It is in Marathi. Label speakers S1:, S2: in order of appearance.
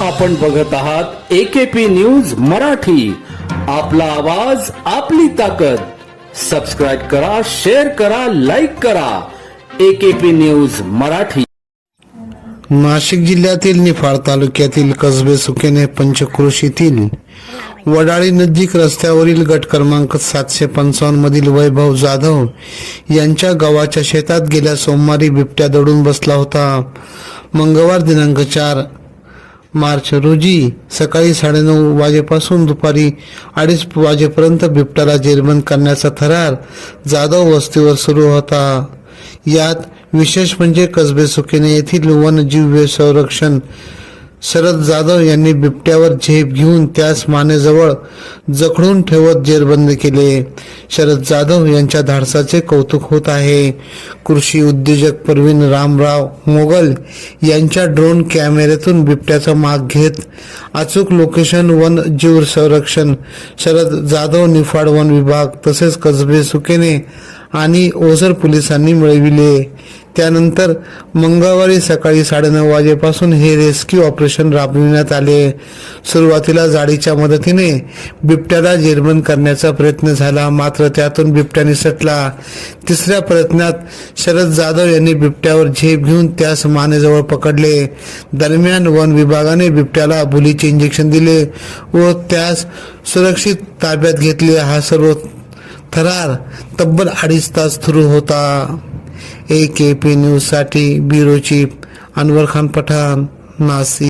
S1: आपण बघत आहात एकेपी न्यूज मराठी. आपला आवाज आपली ताकद. सबस्क्राईब करा शेअर करा लाईक करा. AKP news Marathi.
S2: नाशिक जिल्ह्यातील निफाड तालुक्यातील कसबे सुकेने पंचक्रोशीतील वडाळी नजीक रस्त्यावरील गट क्रमांक सातशे पंचावन्न मधील वैभव जाधव यांच्या गावाच्या शेतात गेल्या सोमवारी बिबट्या दडून बसला होता. मंगळवार दिनांक चार मार्च रोजी सकाळी साडेनऊ वाजेपासून दुपारी अडीच वाजेपर्यंत बिबट्याला जेरबंद करण्याचा थरार जाधव वस्तीवर सुरू होता. यात विशेष म्हणजे कसबे सुकेने येथील वनजीव संरक्षण शरद जाधव यांनी बिबट्यावर झेप घेऊन त्यास मानेजवळ जखडून ठेवत जेरबंद केले. शरद जाधव यांच्या धाडसाचे कौतुक होत आहे. कृषी उद्योजक परवीन रामराव मोगल यांच्या ड्रोन कॅमेऱ्यातून बिबट्याचा माग घेत अचूक लोकेशन वन जीव संरक्षण शरद जाधव निफाड वन विभाग तसेच कसबे सुकेने आणि ओझर पोलिसांनी मिळविले. त्यानंतर मंगळवारी सकाळी साडेनऊ वाजेपासून हे रेस्क्यू ऑपरेशन राबविण्यात आले. सुरुवातीला जाळीच्या मदतीने बिबट्याला जेरबंद करण्याचा प्रयत्न झाला मात्र त्यातून बिबट्याने सटला. तिसऱ्या प्रयत्नात शरद जाधव यांनी बिबट्यावर झेप घेऊन त्यास मानेजवळ पकडले. दरम्यान वन विभागाने बिबट्याला बुलीचे इंजेक्शन दिले व त्यास सुरक्षित ताब्यात घेतले. हा सर्व थरार तब्बल अडीच तास सुरू होता. ए के पी न्यूजसाठी ब्युरो चीफ अनवर खान पठाण नाशिक